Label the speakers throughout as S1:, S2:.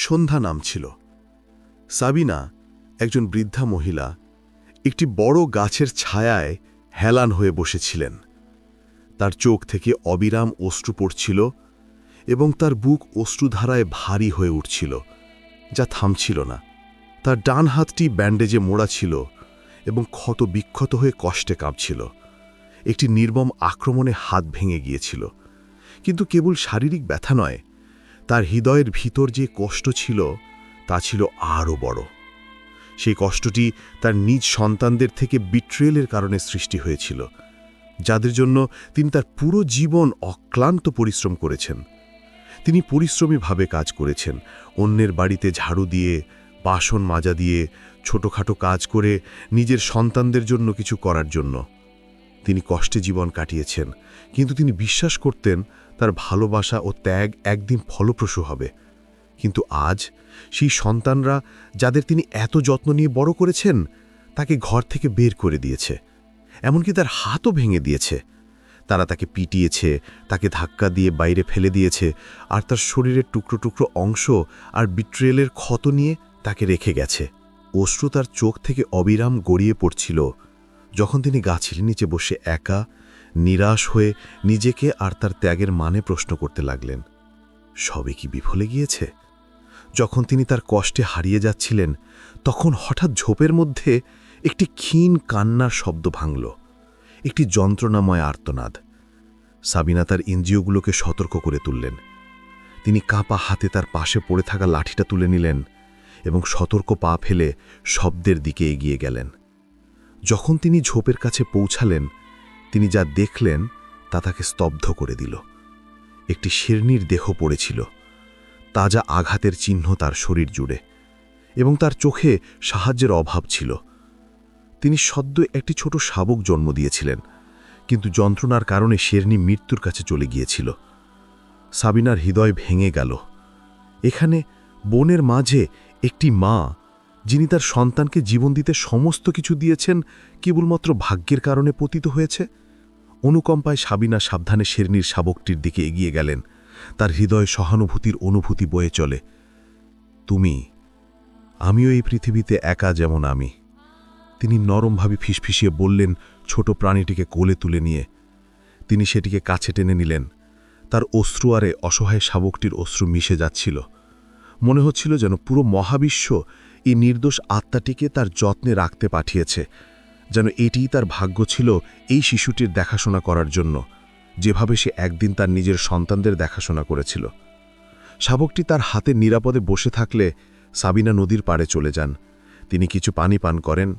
S1: সন্ধ্যা নামছিল। সাবিনা, একজন বৃদ্ধা মহিলা, একটি বড় গাছের ছায়ায় হেলান হয়ে বসেছিলেন। তার চোখ থেকে অবিরাম অশ্রু পড়ছিল এবং তার বুক অশ্রুধারায় ভারী হয়ে উঠছিল, যা থামছিল না। তার ডান হাতটি ব্যান্ডেজে মোড়া ছিল এবং ক্ষত বিক্ষত হয়ে কষ্টে কাঁপছিল। একটি নির্মম আক্রমণে হাত ভেঙে গিয়েছিল। কিন্তু কেবল শারীরিক ব্যথা নয় তার হৃদয়ের ভিতর যে কষ্ট ছিল, তা ছিল আরও বড়। সেই কষ্টটি তার নিজ সন্তানদের থেকে বিট্রেলের কারণে সৃষ্টি হয়েছিল, যাদের জন্য তিনি তার পুরো জীবন অক্লান্ত পরিশ্রম করেছেন। তিনি পরিশ্রমীভাবে কাজ করেছেন, অন্যের বাড়িতে ঝাড়ু দিয়ে, বাসন মাজা দিয়ে, ছোটোখাটো কাজ করে নিজের সন্তানদের জন্য কিছু করার জন্য। তিনি কষ্টে জীবন কাটিয়েছেন। কিন্তু তিনি বিশ্বাস করতেন তার ভালোবাসা ও ত্যাগ একদিন ফলপ্রসূ হবে। কিন্তু আজ সেই সন্তানরা যাদের তিনি এত যত্ন নিয়ে বড় করেছেন, তাকে ঘর থেকে বের করে দিয়েছে। এমনকি তার হাতও ভেঙে দিয়েছে। তারা তাকে পিটিয়েছে, তাকে ধাক্কা দিয়ে বাইরে ফেলে দিয়েছে, আর তার শরীরের টুকরো টুকরো অংশ আর বিট্রেলের ক্ষত নিয়ে তাকে রেখে গেছে। অশ্রু তার চোখ থেকে অবিরাম গড়িয়ে পড়ছিল। যখন তিনি গাছের নিচে বসে একা, নিরাশ হয়ে নিজেকে আর তার ত্যাগের মানে প্রশ্ন করতে লাগলেন, সবে কি বিফলে গিয়েছে? যখন তিনি তার কষ্টে হারিয়ে যাচ্ছিলেন, তখন হঠাৎ ঝোপের মধ্যে একটি ক্ষীণ কান্নার শব্দ ভাঙল, একটি যন্ত্রণাময় আর্তনাদ। সাবিনা তার ইন্দ্রিয়গুলোকে সতর্ক করে তুললেন। তিনি কাঁপা হাতে তার পাশে পড়ে থাকা লাঠিটা তুলে নিলেন এবং সতর্ক পা ফেলে শব্দের দিকে এগিয়ে গেলেন। যখন তিনি ঝোপের কাছে পৌঁছালেন, তিনি যা দেখলেন তা তাকে স্তব্ধ করে দিল। একটি শিরনির দেহ পড়েছিল, তাজা আঘাতের চিহ্ন তার শরীর জুড়ে এবং তার চোখে সাহায্যের অভাব ছিল। তিনি সদ্য একটি ছোট শাবক জন্ম দিয়েছিলেন, কিন্তু যন্ত্রণার কারণে শেরনি মৃত্যুর কাছে চলে গিয়েছিল। সাবিনার হৃদয় ভেঙে গেল। এখানে বনের মাঝে একটি মা যিনি তার সন্তানকে জীবন দিতে সমস্ত কিছু দিয়েছেন, কেবলমাত্র ভাগ্যের কারণে পতিত হয়েছে? অনুকম্পায় সাবিনা সাবধানে শেরনির শাবকটির দিকে এগিয়ে গেলেন। তার হৃদয় সহানুভূতির অনুভূতি বয়ে চলে। তুমি, আমিও এই পৃথিবীতে একা যেমন আমি। তিনি নরমভাবে ফিসফিসিয়ে বললেন ছোট প্রাণীটিকে কোলে তুলে নিয়ে। তিনি সেটিকে কাছে টেনে নিলেন। তার অশ্রু আরে অসহায় শাবকটির অশ্রু মিশে যাচ্ছিল। মনে হচ্ছিল যেন পুরো মহাবিশ্ব এই নির্দোষ আত্মাটিকে তার যত্নে রাখতে পাঠিয়েছে, যেন এটিই তার ভাগ্য ছিল এই শিশুটির দেখাশোনা করার জন্য, যেভাবে সে একদিন তার নিজের সন্তানদের দেখাশোনা করেছিল। শাবকটি তার হাতে নিরাপদে বসে থাকলে সাবিনা নদীর পাড়ে চলে যান। তিনি কিছু পানি পান করেন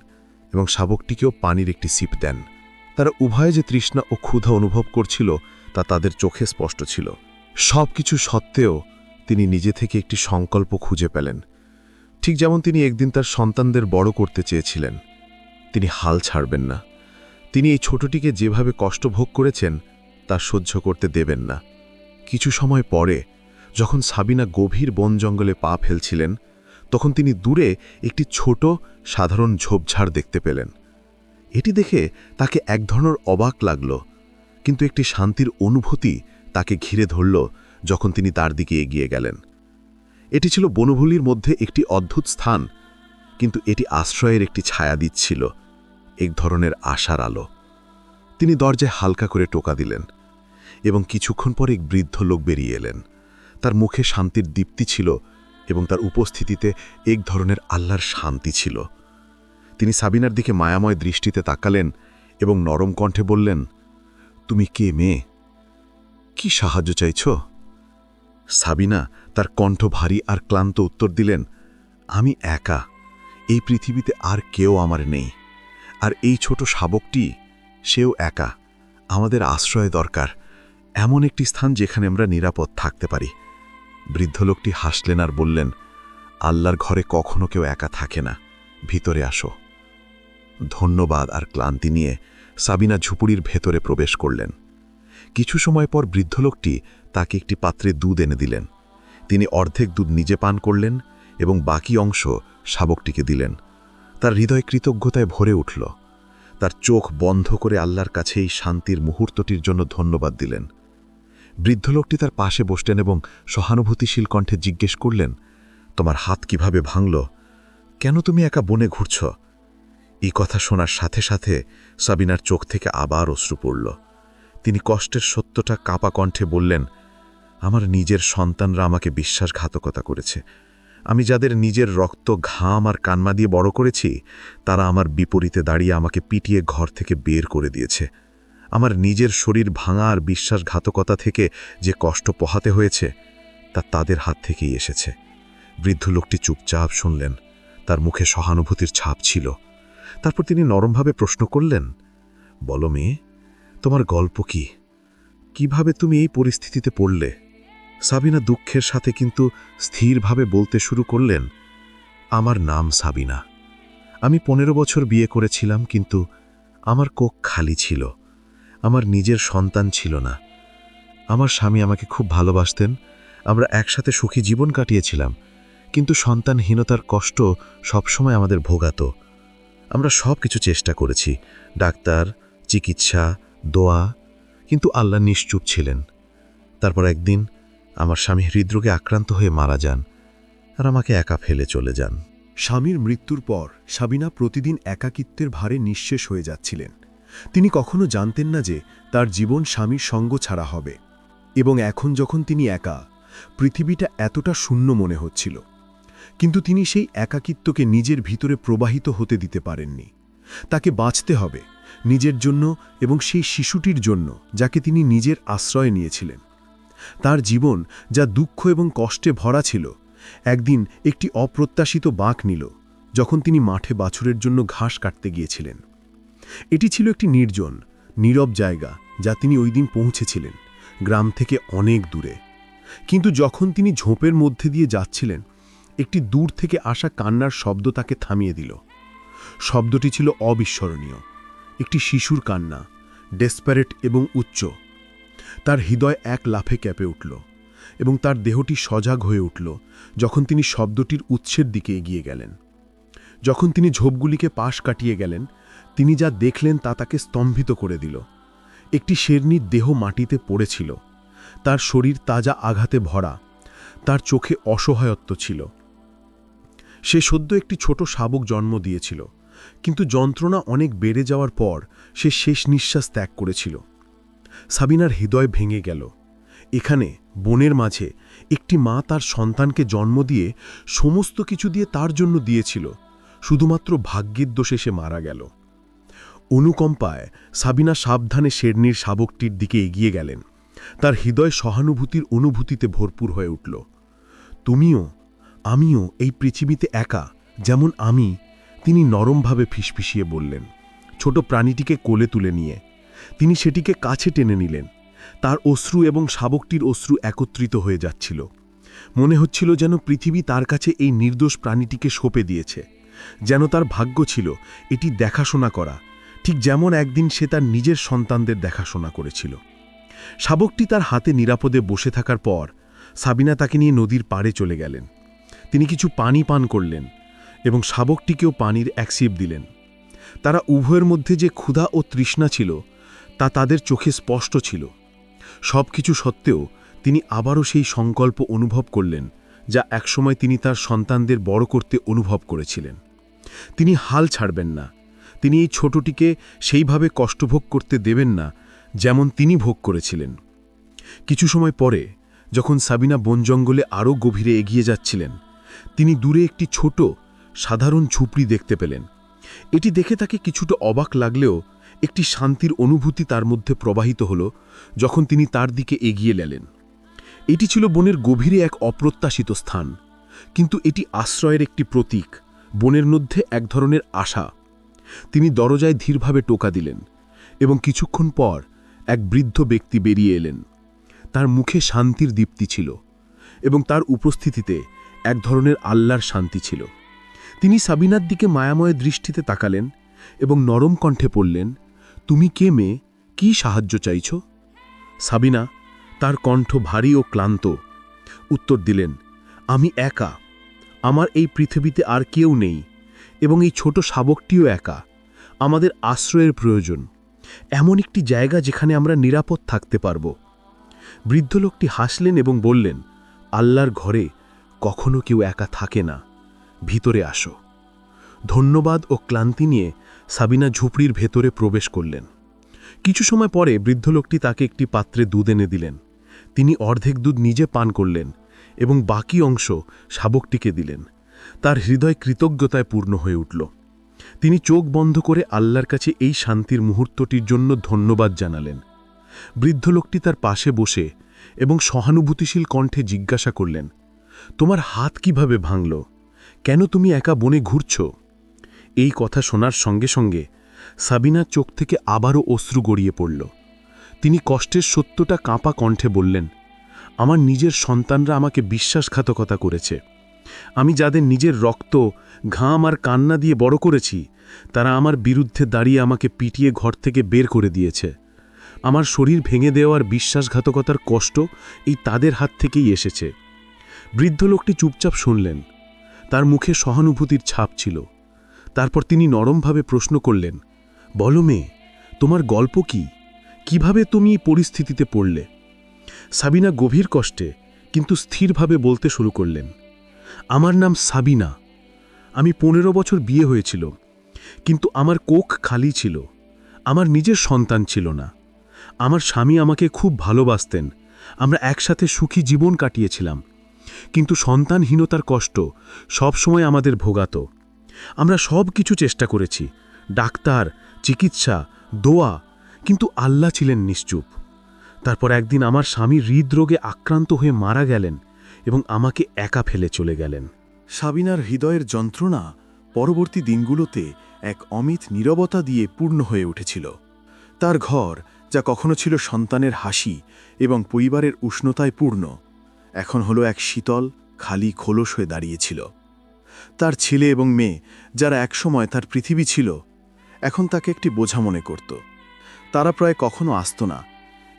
S1: এবং শাবকটিকেও পানির একটি সিপ দেন। তারা উভয়ে যে তৃষ্ণা ও ক্ষুধা অনুভব করছিল, তা তাদের চোখে স্পষ্ট ছিল। সব কিছু সত্ত্বেও তিনি নিজে থেকে একটি সংকল্প খুঁজে পেলেন। ঠিক যেমন তিনি একদিন তার সন্তানদের বড় করতে চেয়েছিলেন। তিনি হাল ছাড়বেন না। তিনি এই ছোটটিকে যেভাবে কষ্ট ভোগ করেছেন, তা সহ্য করতে দেবেন না। কিছু সময় পরে, যখন সাবিনা গভীর বন জঙ্গলে পা ফেলছিলেন, তখন তিনি দূরে একটি ছোট, সাধারণ ঝোপঝাড় দেখতে পেলেন। এটি দেখে তাকে এক ধরনের অবাক লাগল, কিন্তু একটি শান্তির অনুভূতি তাকে ঘিরে ধরল যখন তিনি তার দিকে এগিয়ে গেলেন। এটি ছিল বনভূলির মধ্যে একটি অদ্ভুত স্থান, কিন্তু এটি আশ্রয়ের একটি ছায়া দিচ্ছিল, এক ধরনের আশার আলো। তিনি দরজায় হালকা করে টোকা দিলেন এবং কিছুক্ষণ পর এক বৃদ্ধ লোক বেরিয়ে এলেন। তার মুখে শান্তির দীপ্তি ছিল এবং তার উপস্থিতিতে এক ধরনের আল্লাহর শান্তি ছিল। তিনি সাবিনার দিকে মায়াময় দৃষ্টিতে তাকালেন এবং নরম কণ্ঠে বললেন, তুমি কে মেয়ে? কি সাহায্য চাইছ? সাবিনা তার কণ্ঠ ভারী আর ক্লান্ত উত্তর দিলেন, আমি একা। এই পৃথিবীতে আর কেউ আমার নেই। আর এই ছোট শাবকটি, সেও একা। আমাদের আশ্রয় দরকার। এমন একটি স্থান যেখানে আমরা নিরাপদ থাকতে পারি। বৃদ্ধ লোকটি হাসলেন আর বললেন, আল্লাহর ঘরে কখনো কেউ একা থাকে না। ভিতরে আসো। ধন্যবাদ আর ক্লান্তি নিয়ে সাবিনা ঝুপুড়ির ভেতরে প্রবেশ করলেন। কিছু সময় পর বৃদ্ধ লোকটি তাকে একটি পাত্রে দুধ এনে দিলেন। তিনি অর্ধেক দুধ নিজে পান করলেন এবং বাকি অংশ শাবকটিকে দিলেন। তার হৃদয় কৃতজ্ঞতায় ভরে উঠল। তার চোখ বন্ধ করে আল্লাহর কাছে এই শান্তির মুহূর্তটির জন্য ধন্যবাদ দিলেন। বৃদ্ধ লোকটি তার পাশে বসলেন এবং সহানুভূতিশীল কণ্ঠে জিজ্ঞেস করলেন, তোমার হাত কীভাবে ভাঙল? কেন তুমি একা বনে ঘুরছ? এই কথা শোনার সাথে সাথে সাবিনার চোখ থেকে আবার অশ্রু পড়ল। তিনি কষ্টের সত্যটা কাপা কণ্ঠে বললেন আমার নিজের সন্তানরা আমাকে বিশ্বাসঘাতকতা করেছে। আমি যাদের নিজের রক্ত ঘাম আর কান্মা দিয়ে বড় করেছি, তারা আমার বিপরীতে দাঁড়িয়ে আমাকে পিটিয়ে ঘর থেকে বের করে দিয়েছে। আমার নিজের শরীর ভাঙা আর বিশ্বাসঘাতকতা থেকে যে কষ্ট পোহাতে হয়েছে, তা তাদের হাত থেকেই এসেছে। বৃদ্ধ লোকটি চুপচাপ শুনলেন। তার মুখে সহানুভূতির ছাপ ছিল। তারপর তিনি নরমভাবে প্রশ্ন করলেন, বলো মেয়ে, তোমার গল্প কি? কীভাবে তুমি এই পরিস্থিতিতে পড়লে? সাবিনা দুঃখের সাথে কিন্তু স্থিরভাবে বলতে শুরু করলেন, আমার নাম সাবিনা। আমি পনেরো বছর বিয়ে করেছিলাম, কিন্তু আমার কোক খালি ছিল। আমার নিজের সন্তান ছিল না। আমার স্বামী আমাকে খুব ভালোবাসতেন। আমরা একসাথে সুখী জীবন কাটিয়েছিলাম, কিন্তু সন্তানহীনতার কষ্ট সবসময় আমাদের ভোগাত। আমরা সব কিছু চেষ্টা করেছি, ডাক্তার, চিকিৎসা, দোয়া, কিন্তু আল্লাহ নিশ্চুপ ছিলেন। তারপর একদিন আমার স্বামী হৃদরোগে আক্রান্ত হয়ে মারা যান আর আমাকে একা ফেলে চলে যান।
S2: স্বামীর মৃত্যুর পর সাবিনা প্রতিদিন একাকিত্বের ভারে নিঃশেষ হয়ে যাচ্ছিলেন। তিনি কখনো জানতেন না যে তার জীবন স্বামীর সঙ্গ ছাড়া হবে এবং এখন যখন তিনি একা, পৃথিবীটা এতটা শূন্য মনে হচ্ছিল। কিন্তু তিনি সেই একাকিত্বকে নিজের ভিতরে প্রবাহিত হতে দিতে পারেননি। তাকে বাঁচতে হবে নিজের জন্য এবং সেই শিশুটির জন্য যাকে তিনি নিজের আশ্রয় নিয়েছিলেন। তার জীবন যা দুঃখ এবং কষ্টে ভরা ছিল, একদিন একটি অপ্রত্যাশিত বাঁক নিল, যখন তিনি মাঠে বাছুরের জন্য ঘাস কাটতে গিয়েছিলেন। এটি ছিল একটি নির্জন, নীরব জায়গা যা তিনি ওই দিন পৌঁছেছিলেন, গ্রাম থেকে অনেক দূরে। কিন্তু যখন তিনি ঝোপের মধ্যে দিয়ে যাচ্ছিলেন, একটি দূর থেকে আসা কান্নার শব্দ তাকে থামিয়ে দিল। শব্দটি ছিল অবিস্মরণীয়। একটি শিশুর কান্না ডেসপারেট এবং উচ্চ। তার হৃদয় এক লাফে ক্যাপে উঠল এবং তার দেহটি সজাগ হয়ে উঠল যখন তিনি শব্দটির উৎসের দিকে এগিয়ে গেলেন। যখন তিনি ঝোপগুলিকে পাশ কাটিয়ে গেলেন, তিনি যা দেখলেন তা তাকে স্তম্ভিত করে দিল। একটি শেরনির দেহ মাটিতে পড়েছিল। তার শরীর তাজা আঘাতে ভরা। তার চোখে অসহায়ত্ব ছিল। সে সদ্য একটি ছোট শাবক জন্ম দিয়েছিল। কিন্তু যন্ত্রণা অনেক বেড়ে যাওয়ার পর সে শেষ নিঃশ্বাস ত্যাগ করেছিল। সাবিনার হৃদয় ভেঙে গেল। এখানে, বনের মাঝে, একটি মা তার সন্তানকে জন্ম দিয়ে সমস্ত কিছু দিয়ে তার জন্য দিয়েছিল, শুধুমাত্র ভাগ্যের দোষে সে মারা গেল। অনুকম্পায়, সাবিনা সাবধানে শেরনির শাবকটির দিকে এগিয়ে গেলেন। তার হৃদয় সহানুভূতির অনুভূতিতে ভরপুর হয়ে উঠল। তুমিও, আমিও এই পৃথিবীতে একা, যেমন আমি, তিনি নরমভাবে ফিসফিসিয়ে বললেন। ছোট প্রাণীটিকে কোলে তুলে নিয়ে। তিনি সেটিকে কাছে টেনে নিলেন। তার অশ্রু এবং শাবকটির অশ্রু একত্রিত হয়ে যাচ্ছিল। মনে হচ্ছিল যেন পৃথিবী তার কাছে এই নির্দোষ প্রাণীটিকে সঁপে দিয়েছে। যেন তার ভাগ্য ছিল এটি দেখাশোনা করা, ঠিক যেমন একদিন সে তার নিজের সন্তানদের দেখাশোনা করেছিল। শাবকটি তার হাতে নিরাপদে বসে থাকার পর সাবিনা তাকে নিয়ে নদীর পাড়ে চলে গেলেন। তিনি কিছু পানি পান করলেন এবং শাবকটিকেও পানির এক দিলেন। তারা উভয়ের মধ্যে যে ক্ষুধা ও তৃষ্ণা ছিল তা তাদের চোখে স্পষ্ট ছিল। সব কিছু সত্ত্বেও তিনি আবারও সেই সংকল্প অনুভব করলেন, যা একসময় তিনি তার সন্তানদের বড় করতে অনুভব করেছিলেন। তিনি হাল ছাড়বেন না। তিনি এই ছোটটিকে সেইভাবে কষ্টভোগ করতে দেবেন না, যেমন তিনি ভোগ করেছিলেন। কিছু সময় পরে, যখন সাবিনা বন জঙ্গলে আরও গভীরে এগিয়ে যাচ্ছিলেন, তিনি দূরে একটি ছোট, সাধারণ ঝুপড়ি দেখতে পেলেন। এটি দেখে তাকে কিছুটা অবাক লাগলেও একটি শান্তির অনুভূতি তার মধ্যে প্রবাহিত হল যখন তিনি তার দিকে এগিয়ে লেলেন এটি ছিল বনের গভীরে এক অপ্রত্যাশিত স্থান, কিন্তু এটি আশ্রয়ের একটি প্রতীক, বনের মধ্যে এক ধরনের আশা। তিনি দরজায় ধীরভাবে টোকা দিলেন এবং কিছুক্ষণ পর এক বৃদ্ধ ব্যক্তি বেরিয়ে এলেন। তার মুখে শান্তির দীপ্তি ছিল এবং তার উপস্থিতিতে এক ধরনের আল্লাহর শান্তি ছিল। তিনি সাবিনার দিকে মায়াময় দৃষ্টিতে তাকালেন এবং নরম কণ্ঠে পড়লেন তুমি কে মেয়ে? কি সাহায্য চাইছ? সাবিনা, তার কণ্ঠ ভারী ও ক্লান্ত। উত্তর দিলেন, আমি একা। আমার এই পৃথিবীতে আর কেউ নেই, এবং এই ছোট শাবকটিও একা। আমাদের আশ্রয়ের প্রয়োজন। এমন একটি জায়গা যেখানে আমরা নিরাপদ থাকতে পারব। বৃদ্ধ লোকটি হাসলেন এবং বললেন, আল্লাহর ঘরে কখনো কেউ একা থাকে না। ভিতরে আসো। ধন্যবাদ ও ক্লান্তি নিয়ে সাবিনা ঝুপড়ির ভেতরে প্রবেশ করলেন। কিছু সময় পরে বৃদ্ধ লোকটি তাকে একটি পাত্রে দুধ এনে দিলেন। তিনি অর্ধেক দুধ নিজে পান করলেন এবং বাকি অংশ শাবকটিকে দিলেন। তার হৃদয় কৃতজ্ঞতায় পূর্ণ হয়ে উঠল। তিনি চোখ বন্ধ করে আল্লাহর কাছে এই শান্তির মুহূর্তটির জন্য ধন্যবাদ জানালেন। বৃদ্ধ লোকটি তার পাশে বসে এবং সহানুভূতিশীল কণ্ঠে জিজ্ঞাসা করলেন, তোমার হাত কীভাবে ভাঙল? কেন তুমি একা বনে ঘুরছ? এই কথা শোনার সঙ্গে সঙ্গে সাবিনার চোখ থেকে আবারও অশ্রু গড়িয়ে পড়ল। তিনি কষ্টের সত্যটা কাঁপা কণ্ঠে বললেন, আমার নিজের সন্তানরা আমাকে বিশ্বাসঘাতকতা করেছে। আমি যাদের নিজের রক্ত, ঘাম আর কান্না দিয়ে বড় করেছি, তারা আমার বিরুদ্ধে দাঁড়িয়ে আমাকে পিটিয়ে ঘর থেকে বের করে দিয়েছে। আমার শরীর ভেঙে দেওয়ার বিশ্বাসঘাতকতার কষ্ট এই তাদের হাত থেকেই এসেছে। বৃদ্ধ লোকটি চুপচাপ শুনলেন। তার মুখে সহানুভূতির ছাপ ছিল। তারপর তিনি নরমভাবে প্রশ্ন করলেন, বলো মেয়ে, তোমার গল্প কি? কীভাবে তুমি পরিস্থিতিতে পড়লে? সাবিনা গভীর কষ্টে কিন্তু স্থিরভাবে বলতে শুরু করলেন, আমার নাম সাবিনা। আমি পনেরো বছর বিয়ে হয়েছিল, কিন্তু আমার কোখ খালি ছিল, আমার নিজের সন্তান ছিল না। আমার স্বামী আমাকে খুব ভালোবাসতেন, আমরা একসাথে সুখী জীবন কাটিয়েছিলাম, কিন্তু সন্তানহীনতার কষ্ট সবসময় আমাদের ভোগাত। আমরা সব কিছু চেষ্টা করেছি। ডাক্তার, চিকিৎসা, দোয়া, কিন্তু আল্লাহ ছিলেন নিশ্চুপ। তারপর একদিন আমার স্বামী হৃদরোগে আক্রান্ত হয়ে মারা গেলেন এবং আমাকে একা ফেলে চলে গেলেন।
S1: সাবিনার হৃদয়ের যন্ত্রণা পরবর্তী দিনগুলোতে এক অমিত নীরবতা দিয়ে পূর্ণ হয়ে উঠেছিল। তার ঘর, যা কখনো ছিল সন্তানের হাসি এবং পরিবারের উষ্ণতায় পূর্ণ, এখন হলো এক শীতল, খালি খোলস হয়ে দাঁড়িয়েছিল। তার ছেলে এবং মেয়ে, যারা একসময় তার পৃথিবী ছিল, এখন তাকে একটি বোঝা মনে করত। তারা প্রায় কখনো আসত না,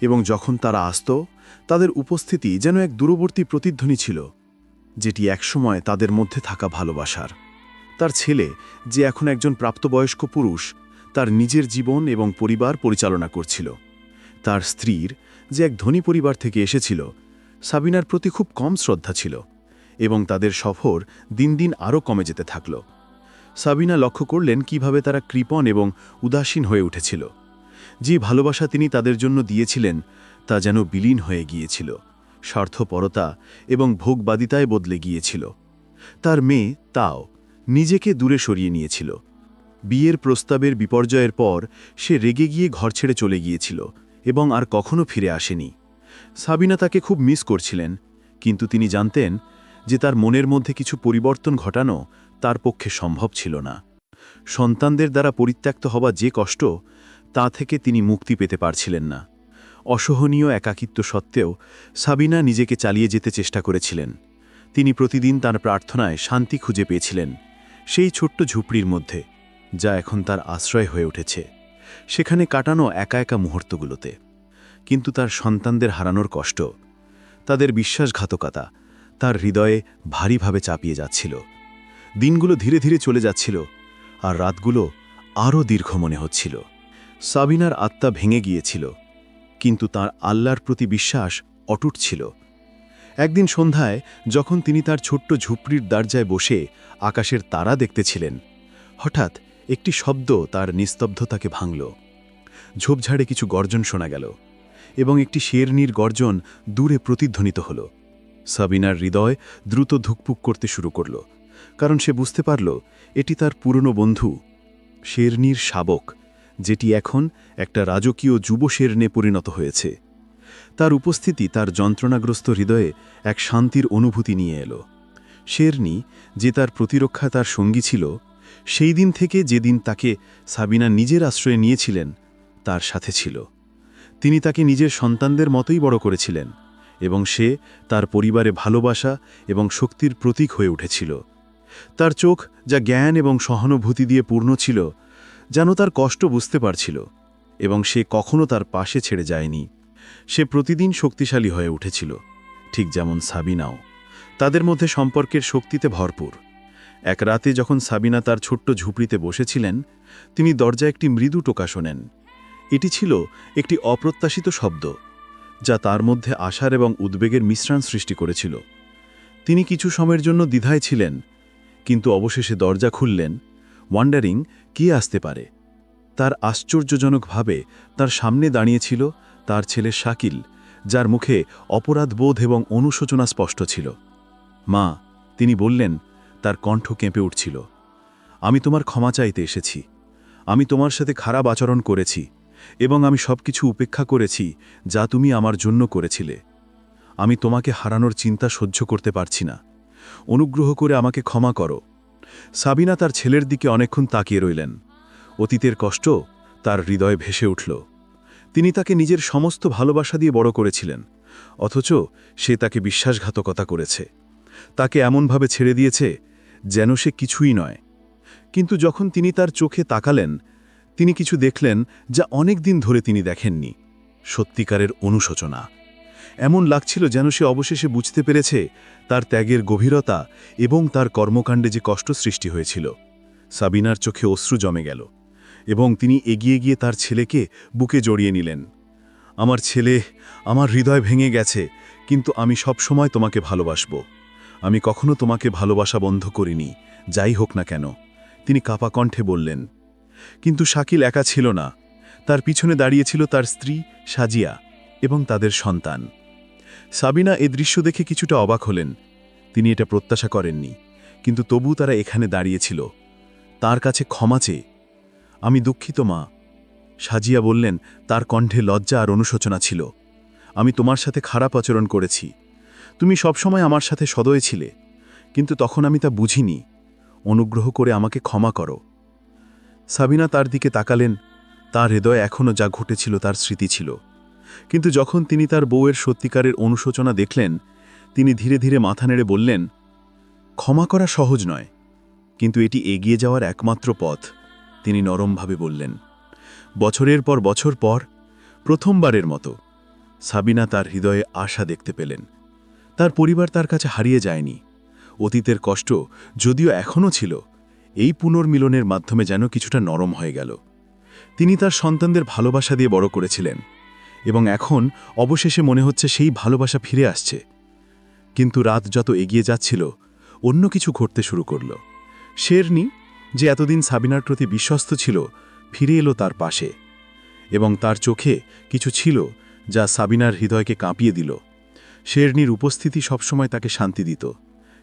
S1: এবং যখন তারা আসত, তাদের উপস্থিতি যেন এক দূরবর্তী প্রতিধ্বনি ছিল, যেটি একসময় তাদের মধ্যে থাকা ভালোবাসার। তার ছেলে, যে এখন একজন প্রাপ্তবয়স্ক পুরুষ, তার নিজের জীবন এবং পরিবার পরিচালনা করছিল। তার স্ত্রীর, যে এক ধনী পরিবার থেকে এসেছিল, সাবিনার প্রতি খুব কম শ্রদ্ধা ছিল। এবং তাদের সফর দিন দিন আরও কমে যেতে থাকল। সাবিনা লক্ষ্য করলেন কীভাবে তারা কৃপণ এবং উদাসীন হয়ে উঠেছিল। যে ভালোবাসা তিনি তাদের জন্য দিয়েছিলেন, তা যেন বিলীন হয়ে গিয়েছিল, স্বার্থপরতা এবং ভোগবাদিতায় বদলে গিয়েছিল। তার মেয়ে তাও নিজেকে দূরে সরিয়ে নিয়েছিল। বিয়ের প্রস্তাবের বিপর্যয়ের পর সে রেগে গিয়ে ঘর ছেড়ে চলে গিয়েছিল এবং আর কখনো ফিরে আসেনি। সাবিনা তাকে খুব মিস করছিলেন, কিন্তু তিনি জানতেন যে তার মনের মধ্যে কিছু পরিবর্তন ঘটানো তার পক্ষে সম্ভব ছিল না। সন্তানদের দ্বারা পরিত্যক্ত হওয়া যে কষ্ট, তা থেকে তিনি মুক্তি পেতে পারছিলেন না। অসহনীয় একাকিত্ব সত্ত্বেও সাবিনা নিজেকে চালিয়ে যেতে চেষ্টা করেছিলেন। তিনি প্রতিদিন তার প্রার্থনায় শান্তি খুঁজে পেয়েছিলেন, সেই ছোট্ট ঝুপড়ির মধ্যে, যা এখন তার আশ্রয় হয়ে উঠেছে। সেখানে কাটানো একা একা মুহূর্তগুলোতে। কিন্তু তার সন্তানদের হারানোর কষ্ট, তাদের বিশ্বাসঘাতকতা তার হৃদয়ে ভারীভাবে চাপিয়ে যাচ্ছিল। দিনগুলো ধীরে ধীরে চলে যাচ্ছিল আর রাতগুলো আরও দীর্ঘ মনে হচ্ছিল। সাবিনার আত্মা ভেঙে গিয়েছিল, কিন্তু তার আল্লাহর প্রতি বিশ্বাস অটুট ছিল। একদিন সন্ধ্যায় যখন তিনি তার ছোট্ট ঝুপড়ির দরজায় বসে আকাশের তারা দেখতেছিলেন, হঠাৎ একটি শব্দ তার নিস্তব্ধতাকে ভাঙল। ঝোপঝাড়ে কিছু গর্জন শোনা গেল এবং একটি শেরনির গর্জন দূরে প্রতিধ্বনিত হল। সাবিনার হৃদয় দ্রুত ধুকপুক করতে শুরু করল, কারণ সে বুঝতে পারল এটি তার পুরনো বন্ধু, শেরনির শাবক, যেটি এখন একটা রাজকীয় যুব শেরনে পরিণত হয়েছে। তার উপস্থিতি তার যন্ত্রণাগ্রস্ত হৃদয়ে এক শান্তির অনুভূতি নিয়ে এলো। শেরনি যে তার প্রতিরক্ষা তার সঙ্গী ছিল, সেই দিন থেকে যেদিন তাকে সাবিনা নিজের আশ্রয়ে নিয়েছিলেন, তার সাথে ছিল। তিনি তাকে নিজের সন্তানদের মতোই বড় করেছিলেন। এবং সে তার পরিবারে ভালোবাসা এবং শক্তির প্রতীক হয়ে উঠেছিল। তার চোখ, যা জ্ঞান এবং সহানুভূতি দিয়ে পূর্ণ ছিল, যেন তার কষ্ট বুঝতে পারছিল, এবং সে কখনো তার পাশে ছেড়ে যায়নি। সে প্রতিদিন শক্তিশালী হয়ে উঠেছিল, ঠিক যেমন সাবিনাও। তাদের মধ্যে সম্পর্কের শক্তিতে ভরপুর। এক রাতে যখন সাবিনা তার ছোট্ট ঝুপড়িতে বসেছিলেন, তিনি দরজায় একটি মৃদু টোকা শোনেন। এটি ছিল একটি অপ্রত্যাশিত শব্দ। যা তার মধ্যে আশার এবং উদ্বেগের মিশ্রণ সৃষ্টি করেছিল।
S3: তিনি কিছু সময়ের জন্য দ্বিধায় ছিলেন, কিন্তু অবশেষে দরজা খুললেন ওয়ান্ডারিং কি আসতে পারে। তার আশ্চর্যজনকভাবে তার সামনে দাঁড়িয়েছিল তার ছেলে শাকিল, যার মুখে অপরাধবোধ এবং অনুশোচনা স্পষ্ট ছিল। মা, তিনি বললেন, তার কণ্ঠ কেঁপে উঠছিল। আমি তোমার ক্ষমা চাইতে এসেছি। আমি তোমার সাথে খারাপ আচরণ করেছি। এবং আমি সবকিছু উপেক্ষা করেছি যা তুমি আমার জন্য করেছিলে। আমি তোমাকে হারানোর চিন্তা সহ্য করতে পারছি না। অনুগ্রহ করে আমাকে ক্ষমা করো। সাবিনা তার ছেলের দিকে অনেকক্ষণ তাকিয়ে রইলেন। অতীতের কষ্ট তার হৃদয়ে ভেসে উঠল। তিনি তাকে নিজের সমস্ত ভালোবাসা দিয়ে বড় করেছিলেন, অথচ সে তাকে বিশ্বাসঘাতকতা করেছে। তাকে এমনভাবে ছেড়ে দিয়েছে যেন সে কিছুই নয়। কিন্তু যখন তিনি তার চোখে তাকালেন তিনি কিছু দেখলেন যা অনেক দিন ধরে তিনি দেখেননি। সত্যিকারের অনুশোচনা। এমন লাগছিল যেন সে অবশেষে বুঝতে পেরেছে তার ত্যাগের গভীরতা এবং তার কর্মকাণ্ডে যে কষ্ট সৃষ্টি হয়েছিল। সাবিনার চোখে অশ্রু জমে গেল এবং তিনি এগিয়ে গিয়ে তার ছেলেকে বুকে জড়িয়ে নিলেন। আমার ছেলে, আমার হৃদয় ভেঙে গেছে, কিন্তু আমি সব সময় তোমাকে ভালোবাসব। আমি কখনো তোমাকে ভালোবাসা বন্ধ করিনি, যাই হোক না কেন। তিনি কাপা কণ্ঠে বললেন কিন্তু শাকিল একা ছিল না। তার পিছনে দাঁড়িয়েছিল তার স্ত্রী, সাজিয়া, এবং তাদের সন্তান। সাবিনা এ দৃশ্য দেখে কিছুটা অবাক হলেন। তিনি এটা প্রত্যাশা করেননি, কিন্তু তবু তারা এখানে দাঁড়িয়েছিল। তার কাছে ক্ষমা চেয়ে, আমি দুঃখিত, মা। সাজিয়া বললেন, তার কণ্ঠে লজ্জা আর অনুশোচনা ছিল। আমি তোমার সাথে খারাপ আচরণ করেছি। তুমি সবসময় আমার সাথে সদয় ছিলে, কিন্তু তখন আমি তা বুঝিনি। অনুগ্রহ করে আমাকে ক্ষমা করো। সাবিনা তার দিকে তাকালেন, তার হৃদয় এখনও যা ঘটেছিল তার স্মৃতি ছিল। কিন্তু যখন তিনি তার বউয়ের সত্যিকারের অনুশোচনা দেখলেন, তিনি ধীরে ধীরে মাথা নেড়ে বললেন, ক্ষমা করা সহজ নয়, কিন্তু এটি এগিয়ে যাওয়ার একমাত্র পথ, তিনি নরমভাবে বললেন। বছরের পর বছর পর, প্রথমবারের মতো, সাবিনা তার হৃদয়ে আশা দেখতে পেলেন। তার পরিবার তার কাছে হারিয়ে যায়নি। অতীতের কষ্ট যদিও এখনও ছিল এই পুনর্মিলনের মাধ্যমে যেন কিছুটা নরম হয়ে গেল। তিনি তার সন্তানদের ভালোবাসা দিয়ে বড় করেছিলেন, এবং এখন অবশেষে মনে হচ্ছে সেই ভালোবাসা ফিরে আসছে। কিন্তু রাত যত এগিয়ে যাচ্ছিল, অন্য কিছু ঘটতে শুরু করল। শেরনি, যে এতদিন সাবিনার প্রতি বিশ্বস্ত ছিল, ফিরে এলো তার পাশে, এবং তার চোখে কিছু ছিল যা সাবিনার হৃদয়কে কাঁপিয়ে দিল। শেরনির উপস্থিতি সবসময় তাকে শান্তি দিত,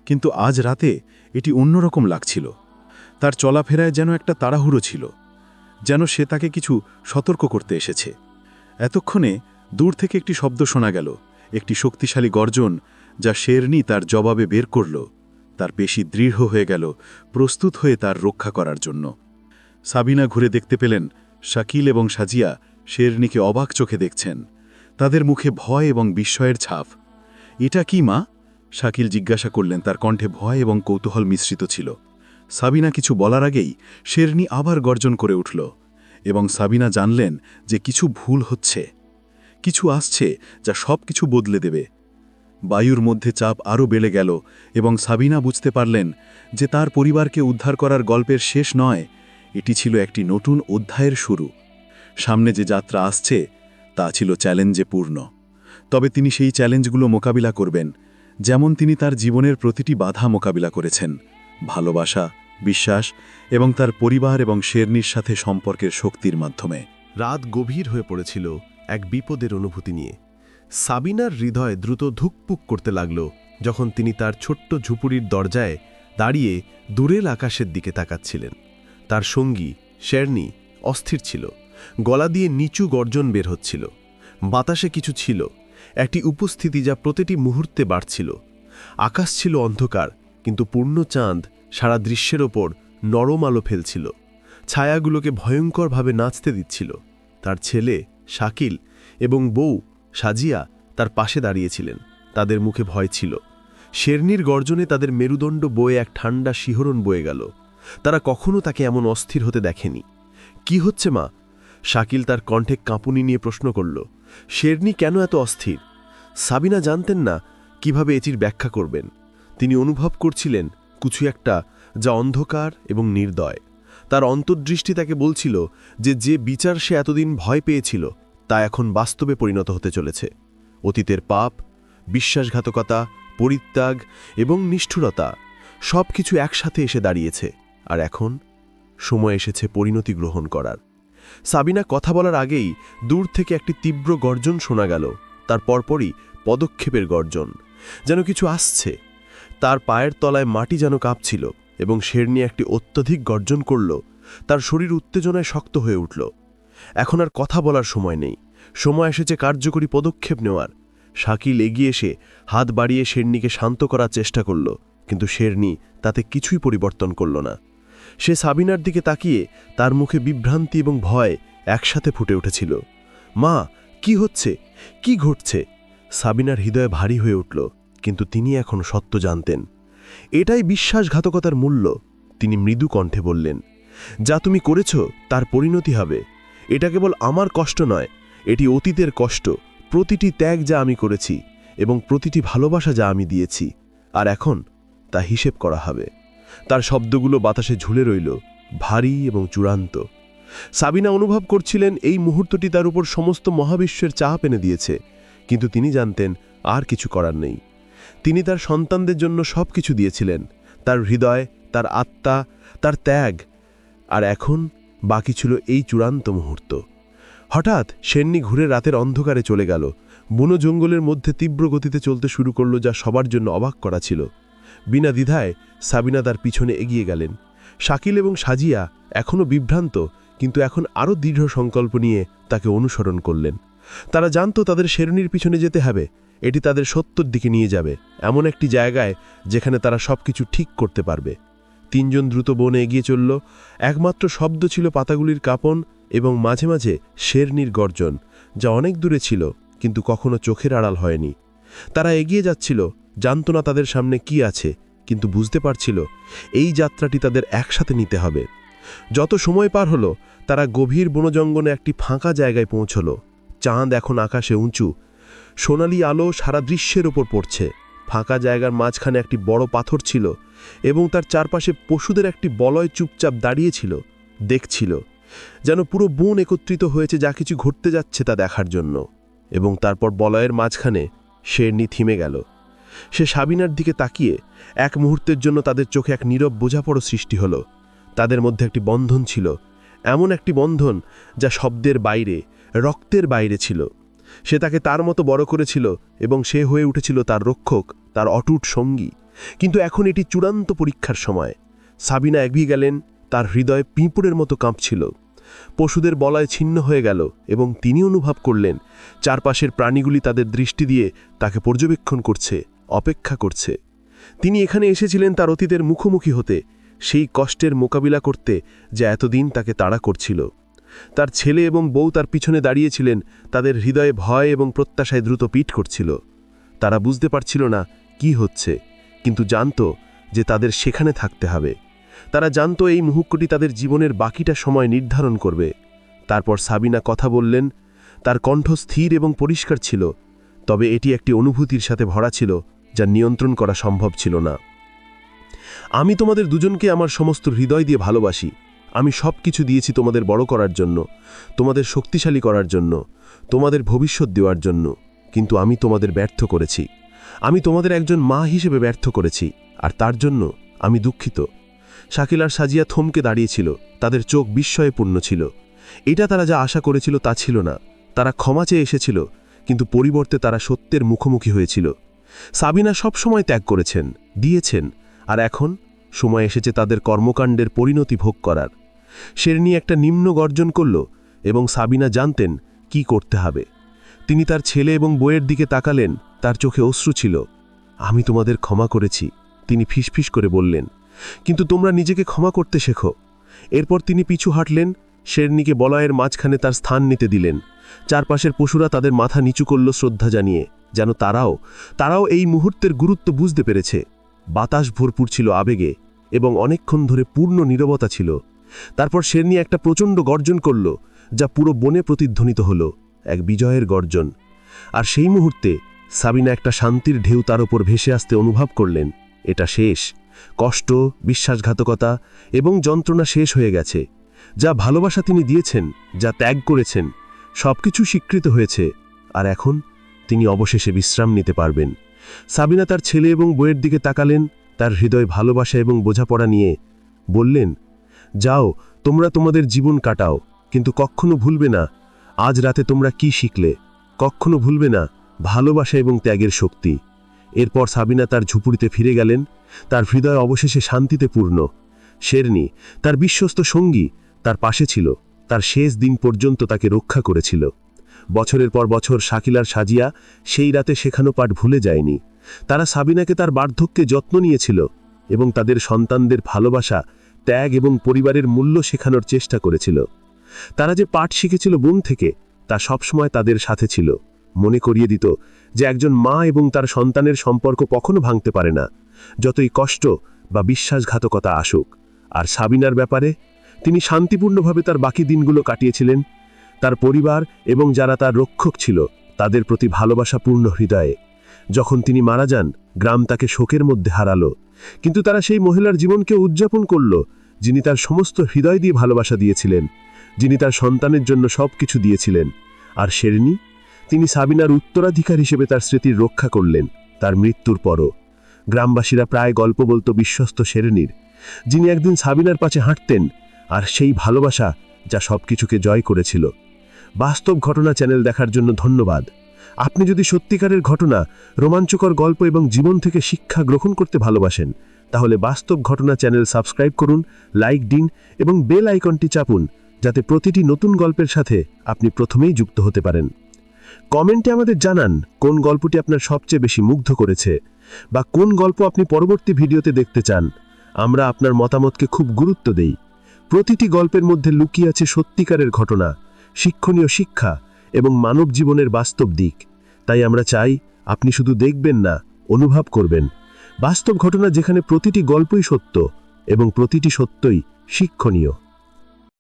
S3: কিন্তু আজ রাতে এটি অন্যরকম লাগছিল। তার চলাফেরায় যেন একটা তাড়াহুড়ো ছিল, যেন সে তাকে কিছু সতর্ক করতে এসেছে। এতক্ষণে দূর থেকে একটি শব্দ শোনা গেল, একটি শক্তিশালী গর্জন যা শেরনি তার জবাবে বের করল। তার পেশি দৃঢ় হয়ে গেল, প্রস্তুত হয়ে তার রক্ষা করার জন্য। সাবিনা ঘুরে দেখতে পেলেন, শাকিল এবং সাজিয়া শেরনিকে অবাক চোখে দেখছেন। তাদের মুখে ভয় এবং বিস্ময়ের ছাপ। এটা কি মা? শাকিল জিজ্ঞাসা করলেন, তার কণ্ঠে ভয় এবং কৌতূহল মিশ্রিত ছিল। সাবিনা কিছু বলার আগেই শেরনি আবার গর্জন করে উঠল এবং সাবিনা জানলেন যে কিছু ভুল হচ্ছে। কিছু আসছে যা সব কিছু বদলে দেবে। বায়ুর মধ্যে চাপ আরও বেড়ে গেল এবং সাবিনা বুঝতে পারলেন যে তার পরিবারকে উদ্ধার করার গল্পের শেষ নয়, এটি ছিল একটি নতুন অধ্যায়ের শুরু। সামনে যে যাত্রা আসছে, তা ছিল চ্যালেঞ্জে পূর্ণ। তবে তিনি সেই চ্যালেঞ্জগুলো মোকাবিলা করবেন, যেমন তিনি তার জীবনের প্রতিটি বাধা মোকাবিলা করেছেন। ভালোবাসা, বিশ্বাস এবং তার পরিবার এবং শেরনির সাথে সম্পর্কের শক্তির মাধ্যমে।
S1: রাত গভীর হয়ে পড়েছিল এক বিপদের অনুভূতি নিয়ে। সাবিনার হৃদয় দ্রুত ধুকপুক করতে লাগল যখন তিনি তার ছোট্ট ঝুপুরির দরজায় দাঁড়িয়ে দূরের আকাশের দিকে তাকাচ্ছিলেন। তার সঙ্গী, শেরনি, অস্থির ছিল। গলা দিয়ে নিচু গর্জন বের হচ্ছিল। বাতাসে কিছু ছিল। একটি উপস্থিতি যা প্রতিটি মুহূর্তে বাড়ছিল। আকাশ ছিল অন্ধকার কিন্তু পূর্ণ চাঁদ সারা দৃশ্যের ওপর নরম আলো ফেলছিল। ছায়াগুলোকে ভয়ঙ্করভাবে নাচতে দিচ্ছিল। তার ছেলে, শাকিল, এবং বউ, সাজিয়া তার পাশে দাঁড়িয়েছিলেন। তাদের মুখে ভয় ছিল। শেরনির গর্জনে তাদের মেরুদণ্ড বয়ে এক ঠান্ডা শিহরণ বয়ে গেল। তারা কখনো তাকে এমন অস্থির হতে দেখেনি। কি হচ্ছে, মা? শাকিল তার কণ্ঠে কাঁপুনি নিয়ে প্রশ্ন করল। শেরনি কেন এত অস্থির? সাবিনা জানতেন না কীভাবে এটির ব্যাখ্যা করবেন। তিনি অনুভব করছিলেন কিছু একটা যা অন্ধকার এবং নির্দয়। তার অন্তর্দৃষ্টি তাকে বলছিল যে যে বিচার সে এতদিন ভয় পেয়েছিল, তা এখন বাস্তবে পরিণত হতে চলেছে। অতীতের পাপ, বিশ্বাসঘাতকতা, পরিত্যাগ এবং নিষ্ঠুরতা সব কিছু একসাথে এসে দাঁড়িয়েছে, আর এখন সময় এসেছে পরিণতি গ্রহণ করার। সাবিনা কথা বলার আগেই দূর থেকে একটি তীব্র গর্জন শোনা গেল, তার পরপরই পদক্ষেপের গর্জন, যেন কিছু আসছে। তার পায়ের তলায় মাটি যেন কাঁপছিল এবং শেরনি একটি অত্যধিক গর্জন করল। তার শরীর উত্তেজনায় শক্ত হয়ে উঠল। এখন আর কথা বলার সময় নেই। সময় এসেছে কার্যকরী পদক্ষেপ নেওয়ার। শাকিল এগিয়ে এসে হাত বাড়িয়ে শেরনিকে শান্ত করার চেষ্টা করল, কিন্তু শেরনি তাতে কিছুই পরিবর্তন করল না। সে সাবিনার দিকে তাকিয়ে তার মুখে বিভ্রান্তি এবং ভয় একসাথে ফুটে উঠেছিল। মা, কি হচ্ছে? কি ঘটছে? সাবিনার হৃদয়ে ভারী হয়ে উঠল। কিন্তু তিনি এখন সত্য জানতেন। এটাই বিশ্বাসঘাতকতার মূল্য, তিনি মৃদু কণ্ঠে বললেন। যা তুমি করেছ, তার পরিণতি হবে। এটা কেবল আমার কষ্ট নয়, এটি অতীতের কষ্ট। প্রতিটি ত্যাগ যা আমি করেছি এবং প্রতিটি ভালোবাসা যা আমি দিয়েছি, আর এখন তা হিসেব করা হবে। তার শব্দগুলো বাতাসে ঝুলে রইল, ভারী এবং চূড়ান্ত। সাবিনা অনুভব করছিলেন, এই মুহূর্তটি তার উপর সমস্ত মহাবিশ্বের চাপ এনে দিয়েছে, কিন্তু তিনি জানতেন, আর কিছু করার নেই। তিনি তার সন্তানদের জন্য সব কিছু দিয়েছিলেন। তার হৃদয়, তার আত্মা, তার ত্যাগ। আর এখন বাকি ছিল এই চূড়ান্ত মুহূর্ত। হঠাৎ সেন্নি ঘুরে রাতের অন্ধকারে চলে গেল। বুনো জঙ্গলের মধ্যে তীব্র গতিতে চলতে শুরু করল যা সবার জন্য অবাক করা ছিল। বিনা দ্বিধায় সাবিনা তার পিছনে এগিয়ে গেলেন। শাকিল এবং সাজিয়া এখনও বিভ্রান্ত, কিন্তু এখন আরও দৃঢ় সংকল্প নিয়ে তাকে অনুসরণ করলেন। তারা জানতো তাদের শেরনির পিছনে যেতে হবে। এটি তাদের সত্যর দিকে নিয়ে যাবে। এমন একটি জায়গায় যেখানে তারা সবকিছু ঠিক করতে পারবে। তিনজন দ্রুত বনে এগিয়ে চলল। একমাত্র শব্দ ছিল পাতাগুলির কাঁপন এবং মাঝে মাঝে শেরনির গর্জন, যা অনেক দূরে ছিল, কিন্তু কখনো চোখের আড়াল হয়নি। তারা এগিয়ে যাচ্ছিল, জানত না তাদের সামনে কি আছে, কিন্তু বুঝতে পারছিল, এই যাত্রাটি তাদের একসাথে নিতে হবে। যত সময় পার হলো, তারা গভীর বনজঙ্গনে একটি ফাঁকা জায়গায় পৌঁছল। চাঁদ এখন আকাশে উঁচু। সোনালি আলো সারা দৃশ্যের ওপর পড়ছে। ফাঁকা জায়গার মাঝখানে একটি বড় পাথর ছিল এবং তার চারপাশে পশুদের একটি বলয় চুপচাপ দাঁড়িয়েছিল, দেখছিল, যেন পুরো বন একত্রিত হয়েছে যা কিছু ঘটতে যাচ্ছে তা দেখার জন্য। এবং তারপর বলয়ের মাঝখানে শেরনি থিমে গেল। সে সাবিনার দিকে তাকিয়ে এক মুহূর্তের জন্য তাদের চোখে এক নীরব বোঝাপড়ো সৃষ্টি হলো। তাদের মধ্যে একটি বন্ধন ছিল, এমন একটি বন্ধন যা শব্দের বাইরে রক্তের বাইরে ছিল। সে তাকে তার মতো বড় করেছিল এবং সে হয়ে উঠেছিল তার রক্ষক, তার অটুট সঙ্গী। কিন্তু এখন এটি চূড়ান্ত পরীক্ষার সময়। সাবিনা এগিয়ে গেলেন, তার হৃদয় পিঁপুড়ের মতো কাঁপছিল। পশুদের বলয় ছিন্ন হয়ে গেল এবং তিনি অনুভব করলেন, চারপাশের প্রাণীগুলি তাদের দৃষ্টি দিয়ে তাকে পর্যবেক্ষণ করছে, অপেক্ষা করছে। তিনি এখানে এসেছিলেন তার অতীতের মুখোমুখি হতে, সেই কষ্টের মোকাবিলা করতে যা এতদিন তাকে তাড়া করছিল। তার ছেলে এবং বউ তার পিছনে দাঁড়িয়েছিলেন, তাদের হৃদয়ে ভয় এবং প্রত্যাশায় দ্রুত পিঠ করছিল। তারা বুঝতে পারছিল না কি হচ্ছে, কিন্তু জানত যে তাদের সেখানে থাকতে হবে। তারা জানত এই মুহূর্তটি তাদের জীবনের বাকিটা সময় নির্ধারণ করবে। তারপর সাবিনা কথা বললেন, তার কণ্ঠ স্থির এবং পরিষ্কার ছিল, তবে এটি একটি অনুভূতির সাথে ভরা ছিল, যা নিয়ন্ত্রণ করা সম্ভব ছিল না। আমি তোমাদের দুজনকে আমার সমস্ত হৃদয় দিয়ে ভালোবাসি আমি সব কিছু দিয়েছি তোমাদের বড় করার জন্য, তোমাদের শক্তিশালী করার জন্য, তোমাদের ভবিষ্যৎ দেওয়ার জন্য, কিন্তু আমি তোমাদের ব্যর্থ করেছি। আমি তোমাদের একজন মা হিসেবে ব্যর্থ করেছি, আর তার জন্য আমি দুঃখিত। শাকিল আর সাজিয়া থমকে দাঁড়িয়েছিল, তাদের চোখ বিস্ময়ে পূর্ণ ছিল। এটা তারা যা আশা করেছিল তা ছিল না। তারা ক্ষমা চেয়ে এসেছিল, কিন্তু পরিবর্তে তারা সত্যের মুখোমুখি হয়েছিল। সাবিনা সব সময় ত্যাগ করেছেন, দিয়েছেন, আর এখন সময় এসেছে তাদের কর্মকাণ্ডের পরিণতি ভোগ করার। শেরনি একটা নিম্ন গর্জন করল এবং সাবিনা জানতেন কি করতে হবে। তিনি তার ছেলে এবং বইয়ের দিকে তাকালেন, তার চোখে অশ্রু ছিল। আমি তোমাদের ক্ষমা করেছি, তিনি ফিসফিস করে বললেন। কিন্তু তোমরা নিজেকে ক্ষমা করতে শেখো। এরপর তিনি পিছু হাঁটলেন, শেরনিকে বলয়ের মাঝখানে তার স্থান নিতে দিলেন। চারপাশের পশুরা তাদের মাথা নিচু করল শ্রদ্ধা জানিয়ে, যেন তারাও তারাও এই মুহূর্তের গুরুত্ব বুঝতে পেরেছে। বাতাস ভরপুর ছিল আবেগে এবং অনেকক্ষণ ধরে পূর্ণ নীরবতা ছিল। তারপর শেরনি একটা প্রচণ্ড গর্জন করল, যা পুরো বনে প্রতিধ্বনিত হল, এক বিজয়ের গর্জন। আর সেই মুহূর্তে সাবিনা একটা শান্তির ঢেউ তার ওপর ভেসে আসতে অনুভব করলেন, এটা শেষ। কষ্ট, বিশ্বাসঘাতকতা এবং যন্ত্রণা শেষ হয়ে গেছে। যা ভালোবাসা তিনি দিয়েছেন, যা ত্যাগ করেছেন, সবকিছু স্বীকৃত হয়েছে। আর এখন তিনি অবশেষে বিশ্রাম নিতে পারবেন।
S4: সাবিনা তার ছেলে এবং বইয়ের দিকে তাকালেন, তার হৃদয় ভালোবাসা এবং বোঝাপড়া নিয়ে বললেন যাও, তোমরা তোমাদের জীবন কাটাও, কিন্তু কখনো ভুলবে না। আজ রাতে তোমরা কি শিখলে? কখনো ভুলবে না, ভালোবাসা এবং ত্যাগের শক্তি। এরপর সাবিনা তার ঝুপুড়িতে ফিরে গেলেন, তার হৃদয় অবশেষে শান্তিতে পূর্ণ। শেরনি, তার বিশ্বস্ত সঙ্গী, তার পাশে ছিল, তার শেষ দিন পর্যন্ত তাকে রক্ষা করেছিল। বছরের পর বছর শাকিলার সাজিয়া সেই রাতে শেখানো পাঠ ভুলে যায়নি। তারা সাবিনাকে তার বার্ধক্যে যত্ন নিয়েছিল এবং তাদের সন্তানদের ভালোবাসা ত্যাগ এবং পরিবারের মূল্য শেখানোর চেষ্টা করেছিল। তারা যে পাঠ শিখেছিল বোন থেকে, তা সবসময় তাদের সাথে ছিল। মনে করিয়ে দিত যে একজন মা এবং তার সন্তানের সম্পর্ক কখনো ভাঙতে পারে না, যতই কষ্ট বা বিশ্বাসঘাতকতা আসুক। আর সাবিনার ব্যাপারে, তিনি শান্তিপূর্ণভাবে তার বাকি দিনগুলো কাটিয়েছিলেন। তার পরিবার এবং যারা তার রক্ষক ছিল, তাদের প্রতি ভালোবাসাপূর্ণ হৃদয়ে। যখন তিনি মারা যান, গ্রাম তাকে শোকের মধ্যে হারালো। কিন্তু তারা সেই মহিলার জীবনকে উদযাপন করল, যিনি তার সমস্ত হৃদয় দিয়ে ভালোবাসা দিয়েছিলেন, যিনি তার সন্তানের জন্য সব কিছু দিয়েছিলেন। আর শেরনি, তিনি সাবিনার উত্তরাধিকার হিসেবে তার স্মৃতির রক্ষা করলেন, তার মৃত্যুর পরও। গ্রামবাসীরা প্রায় গল্প বলতো বিশ্বস্ত শেরনির, যিনি একদিন সাবিনার পাশে হাঁটতেন, আর সেই ভালোবাসা যা সবকিছুকে জয় করেছিল। বাস্তব ঘটনা চ্যানেল দেখার জন্য ধন্যবাদ। আপনি যদি সত্যিকারের ঘটনা, রোমাঞ্চকর গল্প এবং জীবন থেকে শিক্ষা গ্রহণ করতে ভালোবাসেন, তাহলে বাস্তব ঘটনা চ্যানেল সাবস্ক্রাইব করুন, লাইক দিন এবং বেল আইকনটি চাপুন, যাতে প্রতিটি নতুন গল্পের সাথে আপনি প্রথমেই যুক্ত হতে পারেন। কমেন্টে আমাদের জানান, কোন গল্পটি আপনার সবচেয়ে বেশি মুগ্ধ করেছে বা কোন গল্প আপনি পরবর্তী ভিডিওতে দেখতে চান। আমরা আপনার মতামতকে খুব গুরুত্ব দেই। প্রতিটি গল্পের মধ্যে লুকিয়ে আছে সত্যিকারের ঘটনা, শিক্ষণীয় শিক্ষা এবং মানব জীবনের বাস্তব দিক। তাই আমরা চাই আপনি শুধু দেখবেন না, অনুভব করবেন। বাস্তব ঘটনা যেখানে প্রতিটি গল্পই সত্য এবং প্রতিটি সত্যই শিক্ষণীয়।